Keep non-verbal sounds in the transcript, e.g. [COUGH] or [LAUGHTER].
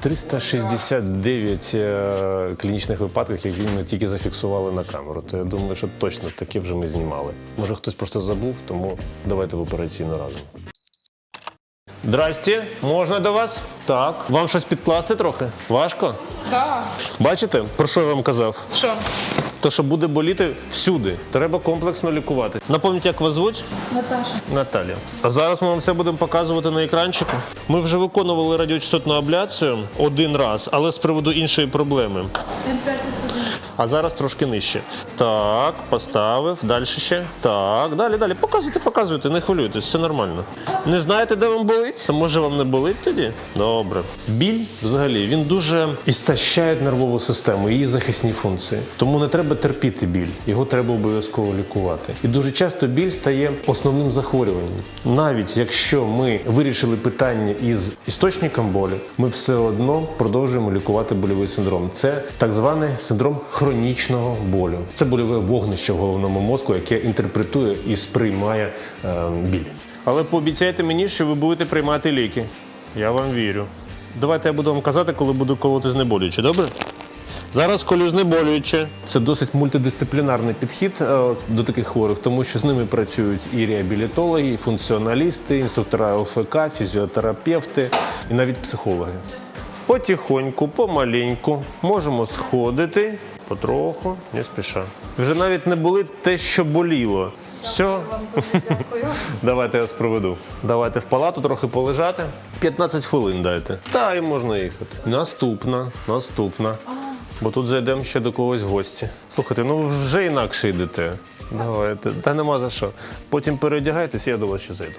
369 е, клінічних випадків, які ми тільки зафіксували на камеру. То я думаю, що точно таке вже ми знімали. Може, хтось просто забув, тому давайте в операційну разом. Здрасте, можна до вас? Так. Вам щось підкласти трохи? Важко? Да. Бачите, про що я вам казав? Що? То, що буде боліти всюди. Треба комплексно лікувати. Напомніть, як вас звуть? Наташа. Наталя. А зараз ми вам все будемо показувати на екранчику. Ми вже виконували радіочастотну абляцію один раз, але з приводу іншої проблеми. А зараз трошки нижче. Так, поставив. Далі ще. Так, далі, далі. Показуйте, показуйте, не хвилюйтесь, все нормально. Не знаєте, де вам болить? Може вам не болить тоді? Добре. Біль взагалі він дуже істощає нервову систему, її захисні функції. Тому не треба терпіти біль, його треба обов'язково лікувати. І дуже часто біль стає основним захворюванням. Навіть якщо ми вирішили питання із істочником болю, ми все одно продовжуємо лікувати больовий синдром. Це так званий синдром хронічного болю. Це больове вогнище в головному мозку, яке інтерпретує і сприймає е, біль. Але пообіцяйте мені, що ви будете приймати ліки. Я вам вірю. Давайте я буду вам казати, коли буду колоти знеболюючи, добре? Зараз колю знеболююче. Це досить мультидисциплінарний підхід е, до таких хворих, тому що з ними працюють і реабілітологи, і функціоналісти, інструктора ЛФК, фізіотерапевти і навіть психологи. Потихоньку, помаленьку можемо сходити потроху, не спіша. Вже навіть не болить те, що боліло. Все, [LAUGHS] давайте я вас проведу. Давайте в палату трохи полежати. 15 хвилин дайте. Та і можна їхати. Наступна, наступна. Бо тут зайдемо ще до когось в гості. Слухайте, ну ви вже інакше йдете. Давайте, та нема за що. Потім переодягайтесь, я до вас ще зайду.